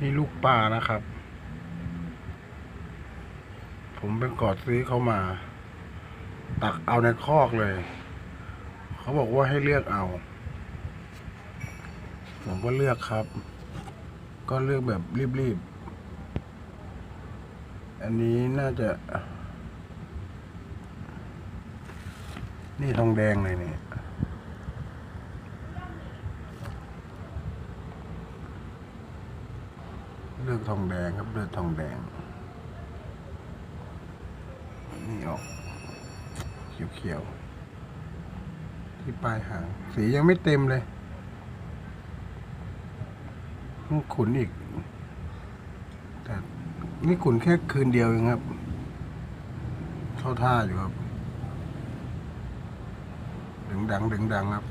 นี่ลูกปลานะครับ ผมไปกอดซื้อเขามา ตักเอาในคอกเลย เขาบอกว่าให้เลือกเอา ผมก็เลือกครับ ก็เลือกแบบรีบๆ อันนี้น่าจะ นี่ทองแดงเลยเนี่ย เลือกทองแดงครับเลือกทองแดงนี่ออกเขียวๆที่ปลายหาง สียังไม่เต็มเลยต้องขุนอีก แต่นี่ขุนแค่คืนเดียวเองครับ เข้าท่าอยู่ครับ ดึงดังดึงดังครับ